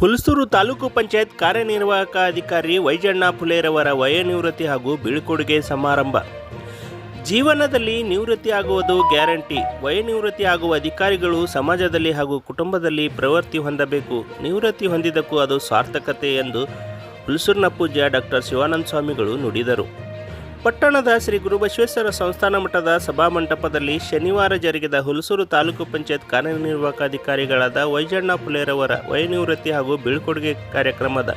ಹುಲ್ಸೂರು ತಾಲೂಕು ಪಂಚಾಯತ್ ಕಾರ್ಯನಿರ್ವಾಹಕ ಅಧಿಕಾರಿ ವೈಜಣ್ಣ ಫುಲೇರವರ ವಯೋನಿವೃತ್ತಿ ಹಾಗೂ ಬೀಳ್ಕೊಡುಗೆ ಸಮಾರಂಭ. ಜೀವನದಲ್ಲಿ ನಿವೃತ್ತಿ ಆಗುವುದು ಗ್ಯಾರಂಟಿ. ವಯೋನಿವೃತ್ತಿ ಆಗುವ ಅಧಿಕಾರಿಗಳು ಸಮಾಜದಲ್ಲಿ ಹಾಗೂ ಕುಟುಂಬದಲ್ಲಿ ಪ್ರವೃತ್ತಿ ಹೊಂದಬೇಕು. ನಿವೃತ್ತಿ ಹೊಂದಿದ್ದಕ್ಕೂ ಅದು ಸಾರ್ಥಕತೆ ಎಂದು ಹುಲಸೂರಿನ ಪೂಜ್ಯ ಡಾಕ್ಟರ್ ಶಿವಾನಂದ ಸ್ವಾಮಿಗಳು ನುಡಿದರು. ಪಟ್ಟಣದ ಶ್ರೀ ಗುರುಬಸವೇಶ್ವರ ಸಂಸ್ಥಾನ ಮಠದ ಸಭಾಮಂಟಪದಲ್ಲಿ ಶನಿವಾರ ಜರುಗಿದ ಹುಲಸೂರು ತಾಲೂಕು ಪಂಚಾಯತ್ ಕಾರ್ಯನಿರ್ವಾಹಕ ಅಧಿಕಾರಿಗಳಾದ ವೈಜಣ್ಣ ಪುಲೇರವರ ವಯನಿವೃತ್ತಿ ಹಾಗೂ ಬೀಳ್ಕೊಡುಗೆ ಕಾರ್ಯಕ್ರಮದ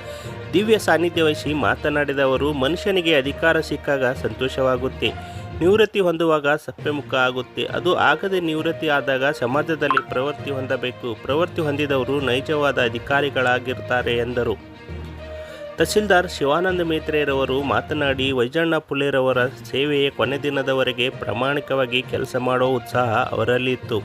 ದಿವ್ಯ ಸಾನ್ನಿಧ್ಯ ವಹಿಸಿ ಮಾತನಾಡಿದ ಅವರು, ಮನುಷ್ಯನಿಗೆ ಅಧಿಕಾರ ಸಿಕ್ಕಾಗ ಸಂತೋಷವಾಗುತ್ತೆ. ನಿವೃತ್ತಿ ಹೊಂದುವಾಗ ಸಪ್ಪೆಮುಖ ಆಗುತ್ತೆ. ಅದು ಆಗದೆ ನಿವೃತ್ತಿ ಆದಾಗ ಸಮಾಜದಲ್ಲಿ ಪ್ರವೃತ್ತಿ ಹೊಂದಬೇಕು. ಪ್ರವೃತ್ತಿ ಹೊಂದಿದವರು ನೈಜವಾದ ಅಧಿಕಾರಿಗಳಾಗಿರ್ತಾರೆ ಎಂದರು. ತಹಸೀಲ್ದಾರ್ ಶಿವಾನಂದ ಮೇತ್ರೆರವರು ಮಾತನಾಡಿ ವೈಜಣ್ಣ ಪುಲೇರವರ ಸೇವೆಯ ಕೊನೆ ದಿನದವರೆಗೆ ಪ್ರಾಮಾಣಿಕವಾಗಿ ಕೆಲಸ ಮಾಡುವ ಉತ್ಸಾಹ ಅವರಲ್ಲಿ ಇತ್ತು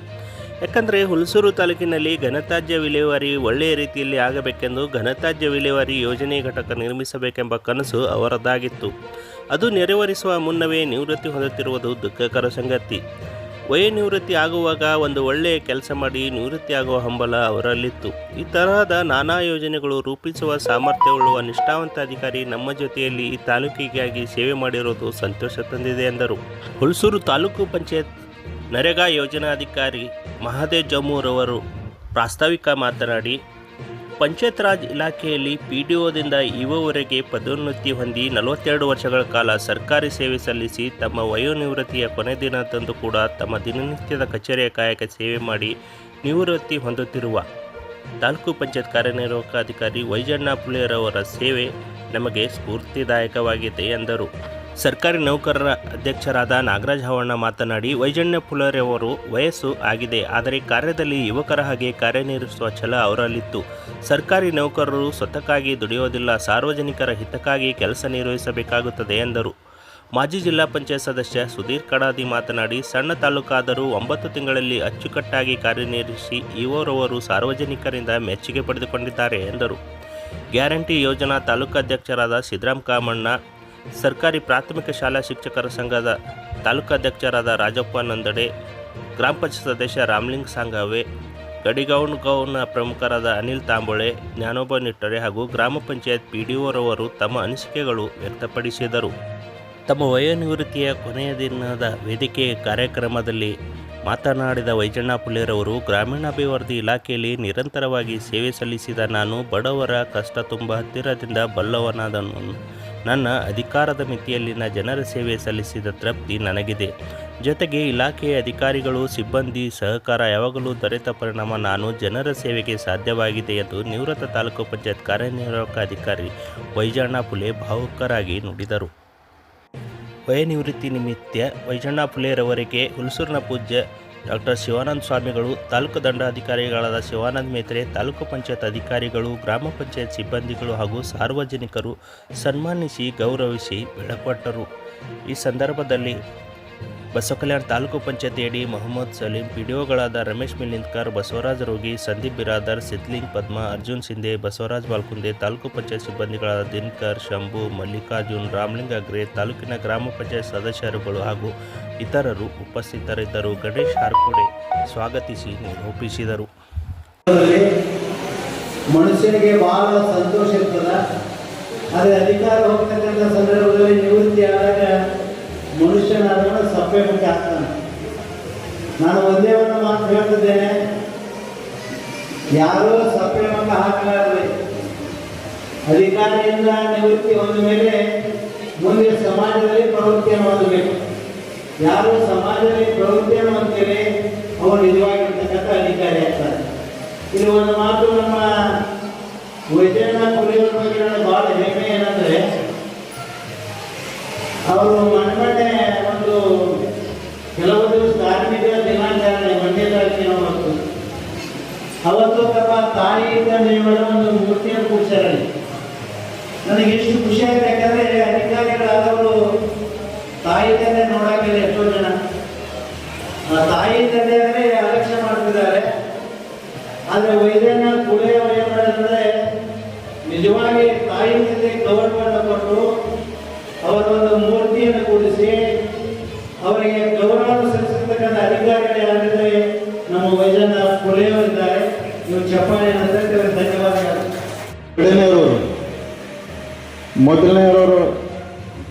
ಯಾಕಂದರೆ ಹುಲಸೂರು ತಾಲೂಕಿನಲ್ಲಿ ಘನತ್ಯಾಜ್ಯ ವಿಲೇವಾರಿ ಒಳ್ಳೆಯ ರೀತಿಯಲ್ಲಿ ಆಗಬೇಕೆಂದು ಘನತ್ಯಾಜ್ಯ ವಿಲೇವಾರಿ ಯೋಜನೆ ಘಟಕ ನಿರ್ಮಿಸಬೇಕೆಂಬ ಕನಸು ಅವರದ್ದಾಗಿತ್ತು ಅದು ನೆರವೇರಿಸುವ ಮುನ್ನವೇ ನಿವೃತ್ತಿ ಹೊಂದುತ್ತಿರುವುದು ದುಃಖಕರ ಸಂಗತಿ. ವಯೋನಿವೃತ್ತಿ ಆಗುವಾಗ ಒಂದು ಒಳ್ಳೆಯ ಕೆಲಸ ಮಾಡಿ ನಿವೃತ್ತಿ ಆಗುವ ಹಂಬಲ ಅವರಲ್ಲಿತ್ತು. ಈ ತರಹದ ನಾನಾ ಯೋಜನೆಗಳು ರೂಪಿಸುವ ಸಾಮರ್ಥ್ಯವುಳ್ಳುವ ನಿಷ್ಠಾವಂತ ಅಧಿಕಾರಿ ನಮ್ಮ ಜೊತೆಯಲ್ಲಿ ಈ ತಾಲೂಕಿಗಾಗಿ ಸೇವೆ ಮಾಡಿರುವುದು ಸಂತೋಷ ತಂದಿದೆ ಎಂದರು. ಹುಲ್ಸೂರು ತಾಲೂಕು ಪಂಚಾಯತ್ ನರೇಗಾ ಯೋಜನಾಧಿಕಾರಿ ಮಹಾದೇವ್ ಜಮ್ಮೂರವರು ಪ್ರಾಸ್ತಾವಿಕ ಮಾತನಾಡಿ ಪಂಚಾಯತ್ ರಾಜ್ ಇಲಾಖೆಯಲ್ಲಿ ಪಿ ಡಿ ಒದಿಂದ ಇವವರೆಗೆ ಪದೋನ್ನತಿ ಹೊಂದಿ ನಲವತ್ತೆರಡು ವರ್ಷಗಳ ಕಾಲ ಸರ್ಕಾರಿ ಸೇವೆ ಸಲ್ಲಿಸಿ ತಮ್ಮ ವಯೋನಿವೃತ್ತಿಯ ಕೊನೆ ದಿನದಂದು ಕೂಡ ತಮ್ಮ ದಿನನಿತ್ಯದ ಕಚೇರಿಯ ಕಾಯಕ ಸೇವೆ ಮಾಡಿ ನಿವೃತ್ತಿ ಹೊಂದುತ್ತಿರುವ ತಾಲೂಕು ಪಂಚಾಯತ್ ಕಾರ್ಯನಿರ್ವಾಹಕ ಅಧಿಕಾರಿ ವೈಜಣ್ಣ ಪುಳಿಯರವರ ಸೇವೆ ನಮಗೆ ಸ್ಫೂರ್ತಿದಾಯಕವಾಗಿದೆ ಎಂದರು. ಸರ್ಕಾರಿ ನೌಕರರ ಅಧ್ಯಕ್ಷರಾದ ನಾಗರಾಜ್ ಹವಣ್ಣ ಮಾತನಾಡಿ ವೈಜಣ್ಯ ಪುಲರೆಯವರು ವಯಸ್ಸು ಆಗಿದೆ, ಆದರೆ ಕಾರ್ಯದಲ್ಲಿ ಯುವಕರ ಹಾಗೆ ಕಾರ್ಯನಿರ್ವಹಿಸುವ ಛಲ ಅವರಲ್ಲಿತ್ತು. ಸರ್ಕಾರಿ ನೌಕರರು ಸ್ವತಃಕ್ಕಾಗಿ ದುಡಿಯೋದಿಲ್ಲ ಸಾರ್ವಜನಿಕರ ಹಿತಕ್ಕಾಗಿ ಕೆಲಸ ನಿರ್ವಹಿಸಬೇಕಾಗುತ್ತದೆ ಎಂದರು. ಮಾಜಿ ಜಿಲ್ಲಾ ಪಂಚಾಯತ್ ಸದಸ್ಯ ಸುಧೀರ್ ಕಡಾದಿ ಮಾತನಾಡಿ, ಸಣ್ಣ ತಾಲೂಕಾದರೂ ಒಂಬತ್ತು ತಿಂಗಳಲ್ಲಿ ಅಚ್ಚುಕಟ್ಟಾಗಿ ಕಾರ್ಯನಿರ್ವಹಿಸಿ ಇವರವರು ಸಾರ್ವಜನಿಕರಿಂದ ಮೆಚ್ಚುಗೆ ಪಡೆದುಕೊಂಡಿದ್ದಾರೆ ಎಂದರು. ಗ್ಯಾರಂಟಿ ಯೋಜನಾ ತಾಲೂಕಾಧ್ಯಕ್ಷರಾದ ಸಿದ್ದರಾಮ್ ಕಾಮಣ್ಣ ಸರ್ಕಾರಿ ಪ್ರಾಥಮಿಕ ಶಾಲಾ ಶಿಕ್ಷಕರ ಸಂಘದ ತಾಲೂಕಾಧ್ಯಕ್ಷರಾದ ರಾಜಪ್ಪ ನಂದಡೆ ಗ್ರಾಮ ಪಂಚಾಯತ್ ಸದಸ್ಯ ರಾಮಲಿಂಗ್ ಸಾಂಗವೆ ಗಡಿಗೌನ್ ಗೌನ ಪ್ರಮುಖರಾದ ಅನಿಲ್ ತಾಂಬೋಳೆ ಜ್ಞಾನೋಬ ನಿಟ್ಟರೆ ಹಾಗೂ ಗ್ರಾಮ ಪಂಚಾಯತ್ ಪಿ ಡಿ ಒರವರು ತಮ್ಮ ಅನಿಸಿಕೆಗಳು ವ್ಯಕ್ತಪಡಿಸಿದರು. ತಮ್ಮ ವಯೋನಿವೃತ್ತಿಯ ಕೊನೆಯ ದಿನದ ವೇದಿಕೆ ಕಾರ್ಯಕ್ರಮದಲ್ಲಿ ಮಾತನಾಡಿದ ವೈಜಣ್ಣ ಪುಲೇರವರು ಗ್ರಾಮೀಣಾಭಿವೃದ್ಧಿ ಇಲಾಖೆಯಲ್ಲಿ ನಿರಂತರವಾಗಿ ಸೇವೆ ಸಲ್ಲಿಸಿದ ನಾನು ಬಡವರ ಕಷ್ಟ ತುಂಬ ಹತ್ತಿರದಿಂದ ಬಲ್ಲವನಾದನು. ನನ್ನ ಅಧಿಕಾರದ ಮಿತಿಯಲ್ಲಿನ ಜನರ ಸೇವೆ ಸಲ್ಲಿಸಿದ ತೃಪ್ತಿ ನನಗಿದೆ. ಜೊತೆಗೆ ಇಲಾಖೆಯ ಅಧಿಕಾರಿಗಳು, ಸಿಬ್ಬಂದಿ ಸಹಕಾರ ಯಾವಾಗಲೂ ದೊರೆತ ಪರಿಣಾಮ. ನಾನು ಜನರ ಸೇವೆಗೆ ಸಾಧ್ಯವಾಗಿದೆ ಎಂದು ನಿವೃತ್ತ ತಾಲೂಕು ಪಂಚಾಯತ್ ಕಾರ್ಯನಿರ್ವಾಹಕ ಅಧಿಕಾರಿ ವೈಜಣ್ಣ ಪುಲೆ ಭಾವುಕರಾಗಿ ನುಡಿದರು. ವಯನಿವೃತ್ತಿ ನಿಮಿತ್ತ ವೈಜಣ್ಣ ಪುಲೆಯರವರಿಗೆ ಹುಲ್ಸೂರಿನ ಪೂಜ್ಯ ಡಾಕ್ಟರ್ ಶಿವಾನಂದ ಸ್ವಾಮಿಗಳು, ತಾಲೂಕು ದಂಡಾಧಿಕಾರಿಗಳಾದ ಶಿವಾನಂದ ಮೇತ್ರೆ, ತಾಲೂಕು ಪಂಚಾಯತ್ ಅಧಿಕಾರಿಗಳು, ಗ್ರಾಮ ಪಂಚಾಯತ್ ಸಿಬ್ಬಂದಿಗಳು ಹಾಗೂ ಸಾರ್ವಜನಿಕರು ಸನ್ಮಾನಿಸಿ ಗೌರವಿಸಿ ಬೆಳಕೊಟ್ಟರು ಈ ಸಂದರ್ಭದಲ್ಲಿ ಬಸವಕಲ್ಯಾಣ ತಾಲೂಕು ಪಂಚಾಯತ್ ಎಡಿ ಮೊಹಮ್ಮದ್ ಸಲೀಂ, ಪಿಡಿಒಗಳಾದ ರಮೇಶ್ ಮಿಲಿಂದ್ಕರ್ ಬಸವರಾಜ್ ರೋಗಿ, ಸಂದೀಪ್ ಬಿರಾದರ್, ಸಿದ್ಲಿಂಗ್ ಪದ್ಮ, ಅರ್ಜುನ್ ಸಿಂಧೆ, ಬಸವರಾಜ್ ಬಾಲ್ಕುಂದೆ ತಾಲೂಕು ಪಂಚಾಯತ್ ಸಿಬ್ಬಂದಿಗಳಾದ ದಿನಕರ್, ಶಂಭು, ಮಲ್ಲಿಕಾರ್ಜುನ್, ರಾಮಲಿಂಗ ಅಗ್ರೆ, ತಾಲೂಕಿನ ಗ್ರಾಮ ಪಂಚಾಯತ್ ಸದಸ್ಯರುಗಳು ಹಾಗೂ ಇತರರು ಉಪಸ್ಥಿತರಿದ್ದರು. ಗಣೇಶ್ ಹಾರ್ಕೋಡೆ ಸ್ವಾಗತಿಸಿ ನಿರೂಪಿಸಿದರು. ಮನುಷ್ಯನಿಗೆ ಬಹಳ ಸಂತೋಷ ಇರ್ತದ. ಆದರೆ ಅಧಿಕಾರ ಹೋಗ್ತಕ್ಕಂಥ ಸಂದರ್ಭದಲ್ಲಿ ನಿವೃತ್ತಿ ಆದಾಗ ಮನುಷ್ಯನಾದವನು ಆಗ್ತಾನೆ ನಾನು ಒಂದೇ ಒಂದು ಮಾತು ಹೇಳ್ತಿದ್ದೇನೆ. ಯಾರೂ ಸಪ್ಪೆ ಮುಖ ಹಾಕಲಾರದೆ, ಅಧಿಕಾರಿಯಿಂದ ನಿವೃತ್ತಿ ಹೊಂದ ಮೇಲೆ ಮುಂದೆ ಸಮಾಜದಲ್ಲಿ ಪ್ರವೃತ್ತಿಯನ್ನು ಹೊಂದಬೇಕು. ಯಾರು ಸಮಾಜದಲ್ಲಿ ಪ್ರವೃತ್ತಿಯನ್ನು ಹೊಂದ್ತೇವೆ ಅವರು ನಿಜವಾಗಿರ್ತಕ್ಕಂಥ ಅಧಿಕಾರಿ ಆಗ್ತಾರೆ. ಇಲ್ಲಿ ಒಂದು ಮಾತು ನಮ್ಮ ವೈದ್ಯನ ಕುರಿಯವರ ಬಗ್ಗೆ ನನಗೆ ಬಹಳ ಹೆಮ್ಮೆ ಏನಂದ್ರೆ, ಅವರು ತಾಯಿ ಒಂದು ಮೂರ್ತಿಯನ್ನು ಕೂಡಿಸ್ಯಾರಲ್ಲಿ ನನಗೆ ಎಷ್ಟು ಖುಷಿ ಆಯ್ತು ಯಾಕಂದ್ರೆ ಅಧಿಕಾರಿಗಳಾದವರು ತಾಯಿ ತಂದೆ ನೋಡಾಕಿಲ್ಲ ಎಷ್ಟೋ ಜನ. ತಾಯಿ ತಂದೆ ಅಂದ್ರೆ ಅಲಕ್ಷ್ಯ ಮಾಡ್ತಿದ್ದಾರೆ. ಆದ್ರೆ ವೈದ್ಯನ ಕುಳೆ ಅವರು ಏನ್ ಮಾಡಿದ್ರೆ ನಿಜವಾಗಿ ತಾಯಿ ತಂದೆ ಗೌರವವನ್ನು ಕೊಟ್ಟು ಅವರ ಒಂದು ಮೂರ್ತಿಯನ್ನು ಕೂಡಿಸಿ ಅವರಿಗೆ ನಂತರ ಮೊದಲನೆಯವರು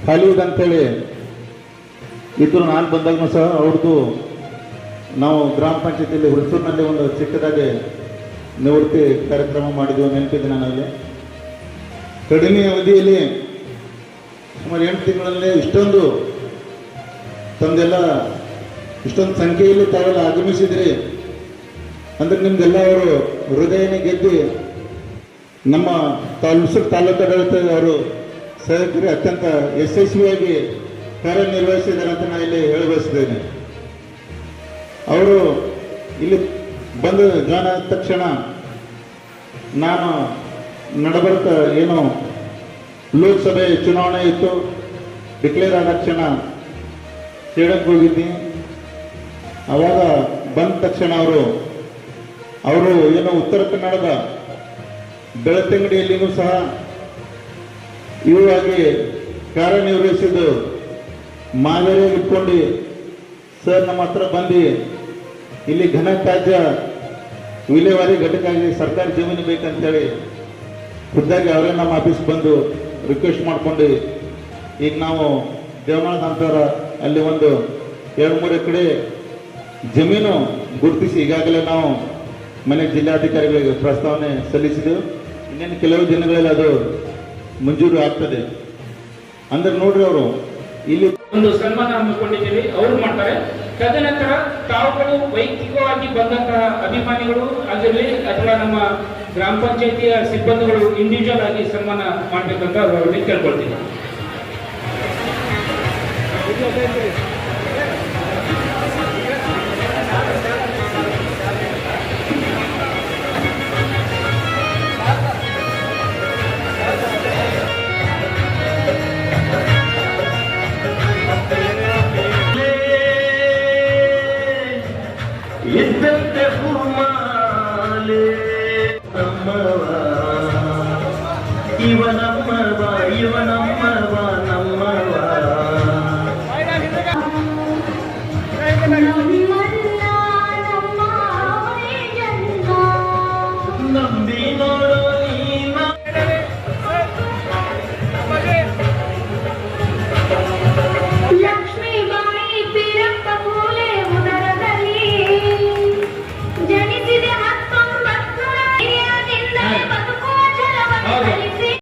ಹಾಲಿವುಡ್ ಅಂತೇಳಿ ಇದ್ರು ನಾನು ಬಂದಾಗೂ ಸಹ ಅವ್ರದ್ದು ನಾವು ಗ್ರಾಮ ಪಂಚಾಯತಿಯಲ್ಲಿ ಹುಣಸೂರಿನಲ್ಲಿ ಒಂದು ಚಿಕ್ಕದಾಗಿ ನಿವೃತ್ತಿ ಕಾರ್ಯಕ್ರಮ ಮಾಡಿದ್ವಿ ನೆನಪಿದೆ ನನಗೆ ಕಡಿಮೆ ಅವಧಿಯಲ್ಲಿ ಸುಮಾರು ಎಂಟು ತಿಂಗಳಲ್ಲಿ ಇಷ್ಟೊಂದು ತಂದೆಲ್ಲ ಇಷ್ಟೊಂದು ಸಂಖ್ಯೆಯಲ್ಲಿ ತಾವೆಲ್ಲ ಆಗಮಿಸಿದ್ರಿ. ಅಂದ್ರೆ ನಿಮ್ಗೆಲ್ಲ ಅವರು ಹೃದಯನೇ ಗೆದ್ದು ನಮ್ಮ ತಾಲೂಕು ತಾಲೂಕಾಡಳಿತ ಅವರು ಸಹಕರಿ ಅತ್ಯಂತ ಯಶಸ್ವಿಯಾಗಿ ಕಾರ್ಯನಿರ್ವಹಿಸಿದ್ದಾರೆ ಅಂತ ನಾನು ಇಲ್ಲಿ ಹೇಳ ಬಯಸಿದ್ದೇನೆ ಅವರು ಇಲ್ಲಿ ಬಂದು ಜಾಣ ತಕ್ಷಣ ನಾನು ನಡಬರ್ತ ಏನು ಲೋಕಸಭೆ ಚುನಾವಣೆ ಇತ್ತು. ಡಿಕ್ಲೇರ್ ಆದ ತಕ್ಷಣ ಹೋಗಿದ್ದೀನಿ ಅವಾಗ ಬಂದ ತಕ್ಷಣ ಅವರು ಅವರು ಏನೋ ಉತ್ತರ ಕನ್ನಡದ ಬೆಳತಂಗಡಿಯಲ್ಲಿನೂ ಸಹ ಇವುವಾಗಿ ಕಾರ್ಯನಿರ್ವಹಿಸಿದ್ದು ಮಾದರಿ ಇಟ್ಕೊಂಡು ಸರ್ ನಮ್ಮ ಹತ್ರ ಬಂದು ಇಲ್ಲಿ ಘನ ತ್ಯಾಜ್ಯ ವಿಲೇವಾರಿ ಘಟಕ್ಕಾಗಿ ಸರ್ಕಾರಿ ಜಮೀನು ಬೇಕಂತೇಳಿ ಖುದ್ದಾಗಿ ಅವರೇ ನಮ್ಮ ಆಫೀಸ್ ಬಂದು ರಿಕ್ವೆಸ್ಟ್ ಮಾಡ್ಕೊಂಡು ಈಗ ನಾವು ದೇವನಾಥ ಅಂತಾರ ಅಲ್ಲಿ ಒಂದು ಎರಡು ಮೂರು ಎಕರೆ ಜಮೀನು ಗುರುತಿಸಿ ಈಗಾಗಲೇ ನಾವು ಮನೆ ಜಿಲ್ಲಾಧಿಕಾರಿಗಳಿಗೆ ಪ್ರಸ್ತಾವನೆ ಸಲ್ಲಿಸಿದೆವು ಇನ್ನೇನು ಕೆಲವು ದಿನಗಳಲ್ಲಿ ಅದು ಮಂಜೂರು ಆಗ್ತದೆ. ಅಂದ್ರೆ ನೋಡ್ರಿ ಅವರು, ಇಲ್ಲಿ ಒಂದು ಸನ್ಮಾನ ಹಮ್ಮಿಕೊಂಡಿದ್ದೀವಿ ಅವರು ಮಾಡ್ತಾರೆ. ತದನಂತರ ತಾವುಗಳು ವೈಯಕ್ತಿಕವಾಗಿ ಬಂದಂತಹ ಅಭಿಮಾನಿಗಳು ಆಗಿರಲಿ ಅಥವಾ ನಮ್ಮ ಗ್ರಾಮ ಪಂಚಾಯಿತಿಯ ಸಿಬ್ಬಂದಿಗಳು ಇಂಡಿವಿಜುವಲ್ ಆಗಿ ಸನ್ಮಾನ ಮಾಡಬೇಕಂತ ಅವರಲ್ಲಿ ಕೇಳ್ಕೊಳ್ತೀನಿ